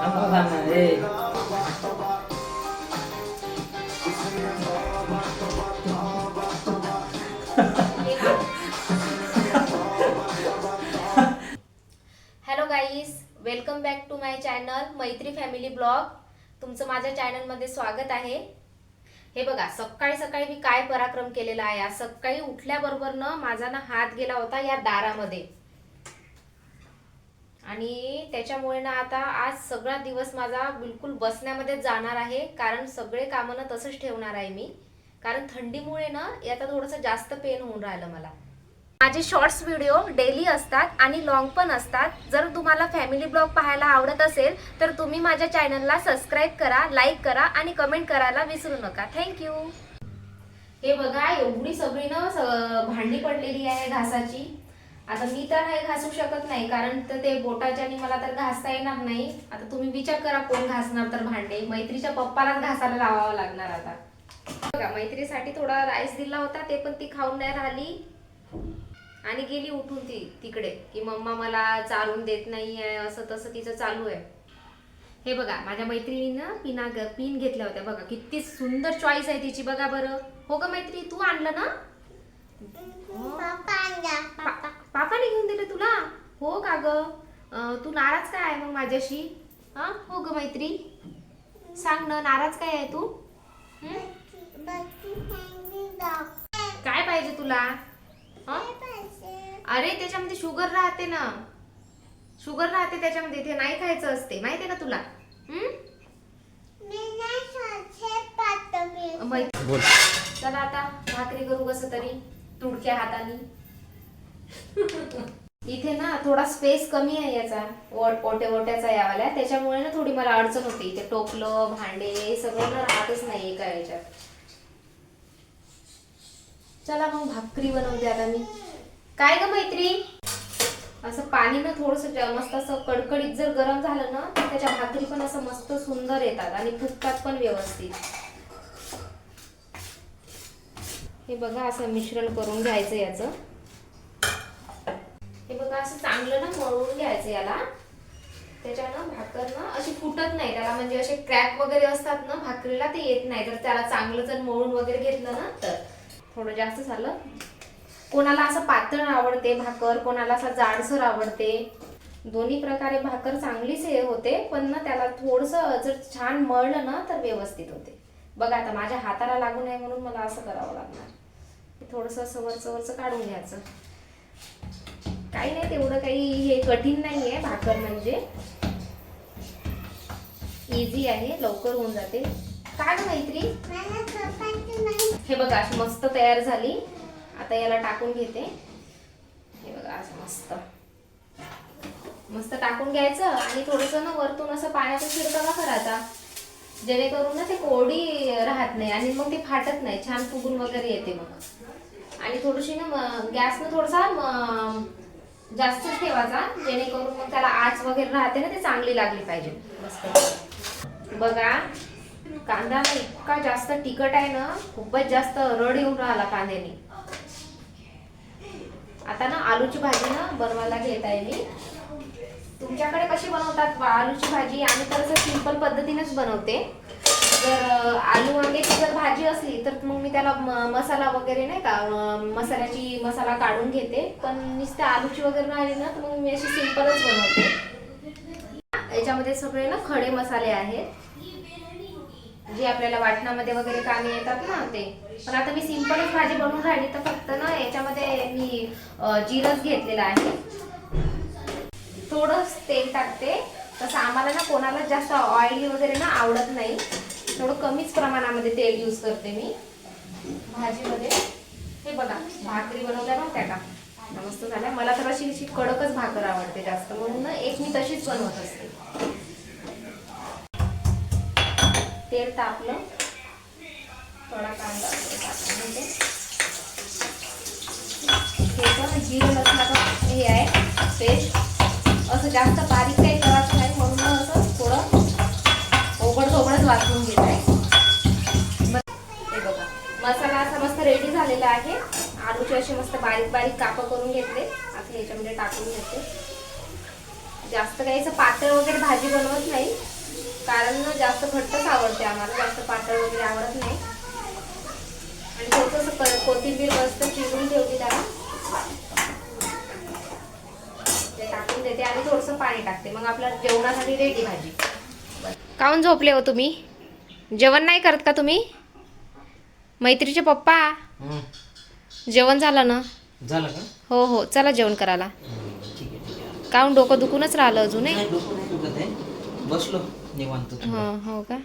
Hello guys welcome back to my channel Maitri family blog तुमचं माझ्या चॅनलमध्ये स्वागत आहे. हे बघा सकाळी सकाळी मी काय पराक्रम केलेला आहे? आज सकाळी उठल्याबरोबर ना माझा ना हात गेला होता या दारामध्ये. आणि त्याच्यामुळे ना आता आज सगळा दिवस माझा बिलकुल बसण्यामध्ये जाणार आहे. कारण सगळे कामं ना तसंच ठेवणार आहे मी. कारण थंडीमुळे ना आता थोडंसं जास्त पेन होऊन राहिलं मला. माझे शॉर्ट्स व्हिडिओ डेली असतात आणि लॉंग पण असतात. जर तुम्हाला फॅमिली ब्लॉग पाहायला आवडत असेल तर तुम्ही माझ्या चॅनलला सबस्क्राईब करा लाईक करा आणि कमेंट करायला विसरू नका. थँक्यू हे बघा एवढी सगळी ना भांडी पडलेली आहे घासाची. आता मी तर हे घासू शकत नाही कारण तर ते बोटाच्याने मला तर घासता येणार नाही. आता तुम्ही विचार करा कोण घासणार तर भांडे. मैत्रीच्या पप्पालाच घासायला लावावं लागणार आता. बघा मैत्रीसाठी थोडा राईस दिला होता ते पण ती खाऊन नाही राहिली. आणि गेली उठून ती तिकडे की मम्मा मला चालून देत नाही आहे असं तसं तिचं चालू आहे. हे बघा माझ्या मैत्रिणीनं पिना पिन घेतल्या होत्या. बघा किती सुंदर चॉईस आहे तिची. बघा बरं. हो ग मैत्री तू आणलं ना? हो, पापाने घेऊन दिलं तुला? हो का ग? तू नाराज काय आहे मग माझ्याशी? हा? हो ग मैत्री? सांग ना नाराज काय आहे तू? काय पाहिजे तुला? अरे त्याच्यामध्ये शुगर राहते ना. शुगर राहते त्याच्यामध्ये ते नाही खायचं असते. माहितीये का तुला? चला आता भाकरी करू कसं तरी तुडक्या हाताने. इथे ना थोडा स्पेस कमी आहे याचा. ओटे ओट्याचा यावाल्या. त्याच्यामुळे ना थोडी मला अडचण होती. इथे टोपलं भांडे सगळं ना राहतच नाही एका याच्यात. चला मग भाकरी बनवते आता मी. काय ग मैत्री? असं पाणी ना थोडस मस्त असं कडकडीत जर गरम झालं ना तर त्याच्या भाकरी पण असं मस्त सुंदर येतात आणि फुगतात पण व्यवस्थित. हे बघा असं मिश्रण करून घ्यायचं याचं. हे असं चांगलं ना मळून घ्यायचं याला. त्याच्यानं भाकर ना अशी फुटत नाही त्याला म्हणजे असे क्रॅक वगैरे असतात ना भाकरीला ते येत नाही. तर त्याला चांगलं जर मळून वगैरे घेतलं ना तर थोडं जास्त झालं. कोणाला असं पातळ आवडते भाकर कोणाला असं जाडसर आवडते. दोन्ही प्रकारे भाकर चांगलीच हे होते पण ना त्याला थोडस जर छान मळलं ना तर व्यवस्थित होते. बघा आता माझ्या हाताला लागू नये म्हणून मला असं करावं लागणार. थोडस असं वरचं वरचं काढून घ्यायचं. काही नाही तेवढं काही हे कठीण नाही आहे भाकर म्हणजे. इझी आहे लवकर होऊन जाते. काय मैत्री? हे बघा अशी मस्त तयार झाली. आता याला टाकून घेते. हे बघा असं मस्त. मस्त टाकून घ्यायचं आणि थोडस ना वरतून असं पाण्याचा शिरकावा करायचा जेणेकरून ना ते कोरडी राहत नाही आणि मग ते फाटत नाही. छान फुगून वगैरे येते मग. आणि थोडीशी ना गॅसनं थोडसा थोडासा जास्त ठेवायचा जेणेकरून मग त्याला आच वगैरे राहते ना ते चांगली लागली पाहिजे. बघा कांदा ना इतका जास्त तिखट आहे ना खूपच जास्त रड येऊन राहिला कांद्याने. आता ना आलूची भाजी ना बनवायला घेत आहे मी. तुमच्याकडे कशी बनवतात? बा आलूची भाजी आम्ही तर सिंपल सिंपल पद्धतीनेच बनवते. जर आलू वांग्याची जर भाजी असली तर मग मी त्याला मसाला वगैरे नाही का मसाल्याची मसाला काढून घेते. पण नुसते आलूची वगैरे राहिली ना तर मग मी अशी सिंपलच बनवते. याच्यामध्ये सगळे ना खडे मसाले आहेत. जे आपल्याला वाटणामध्ये वगैरे कामी येतात ना ते. पण आता मी सिंपलच भाजी बनवून राहिली तर फक्त ना याच्यामध्ये मी जिरस जिरंच घेतलेलं आहे. थोडंच तेल टाकते. तसं आम्हाला ना कोणाला जास्त ऑइली वगैरे ना आवडत नाही. थोडं कमीच प्रमाणामध्ये तेल यूज करते मी. भाजीमध्ये. हे बघा भाकरी बनवल्या नव्हत्या का आता मस्त झाल्या. मला तर अशी अशी कडकच भाकर आवडते जास्त. म्हणून एक मी तशीच बनवत असते. तेल तापलं. थोडा कांदा हे पण जिरं लसणाचं हे आहे. पेस्ट असं जास्त बारीक काही करायचं नाही म्हणून ना असं थोडं ओबड वाचून घेत आहे. हे बघा मसाला असा मस्त रेडी झालेला आहे. आलूचे असे मस्त बारीक बारीक कापं करून घेतले. आता याच्यामध्ये टाकून घेते. जास्त काही असं पातळ वगैरे भाजी बनवत नाही. कारण जास्त घट्टच आवडते आम्हाला. जास्त पातळ वगैरे आवडत नाही. आणि थोडंसं असं क- कोथिंबीर मस्त चिरून ठेवली त्याला. ते टाकून देते आणि थोडंसं पाणी टाकते. मग आपल्या जेवणासाठी रेडी भाजी. काऊन झोपले हो तुम्ही? जेवण नाही करत का तुम्ही? मैत्रीचे पप्पा? हं. जेवण झालं ना? झालं का? हो हो. चला जेवण करायला. ठीक आहे ठीक आहे. काऊन डोकं दुखूनच राहिलं अजून बसलो निवांत. हो हो का.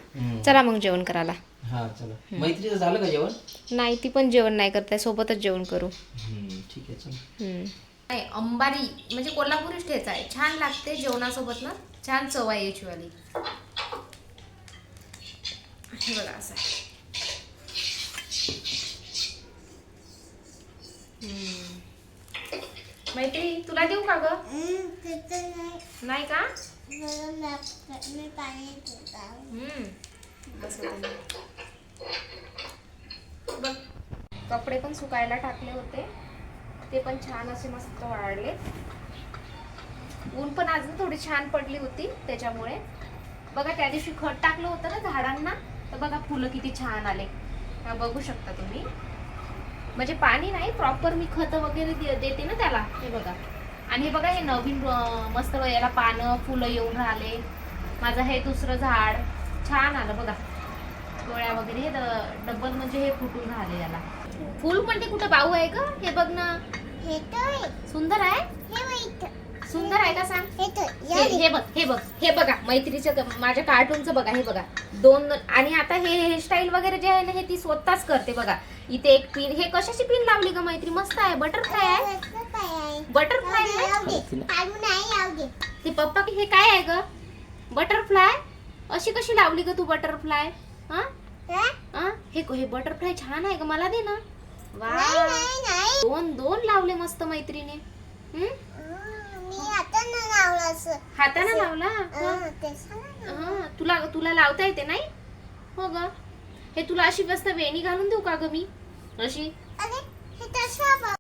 चला मग जेवण करायला. हा चला. मैत्रीचं झालं का जेवण? नाही ती पण जेवण नाही करताय सोबतच जेवण करू. हं, ठीक आहे चला. नाही अंबारी म्हणजे कोल्हापुरीच ठेचा आहे छान लागते जेवणासोबत ना? छान चव आहे याची वाली. हे बघा असं. मैत्री तुला देऊ का ग? नाही. का. बघ कपडे पण सुकायला टाकले होते. ते पण छान असे मस्त वाळले. ऊन पण आज थोडी छान पडली होती त्याच्यामुळे. बघा त्या दिवशी खत टाकलं होतं ना झाडांना. तर बघा फुलं किती छान आले. हा बघू शकता तुम्ही. म्हणजे पाणी नाही प्रॉपर मी खत वगैरे देते ना त्याला. हे बघा. आणि हे बघा हे नवीन मस्त याला पानं फुलं येऊन राहिले. माझं हे दुसरं झाड. छान आलं बघा. डोळ्या वगैरे हे डबल म्हणजे हे फुटून राहिले याला. फुल पण ते कुठं? बाऊ आहे का? हे बघ ना. सुंदर आहे? सुंदर आहे का सांग? हे हे बघ हे बघ हे बघा मैत्रीचं ग- माझ्या कार्टूनचं बघा हे बघा. दोन आणि आता हे हेअरस्टाईल वगैरे जे आहे ना हे ती स्वतःच करते बघा. इथे एक पिन हे कशाची पिन लावली का मैत्री? मस्त आहे बटरफ्लाय आहे? बटरफ्लाय ते पप्पा हे काय आहे ग? बटरफ्लाय अशी कशी लावली ग तू बटरफ्लाय हा? हा? हे? हे बटरफ्लाय छान आहे ग मला दे ना. वा दोन दोन लावले मस्त मैत्रीने हम्म? हाताने लावला? हा. हा, तुला तुला लावता येते नाही? हो ग. हे तुला अशी मस्त वेणी घालून देऊ का ग मी? अशी?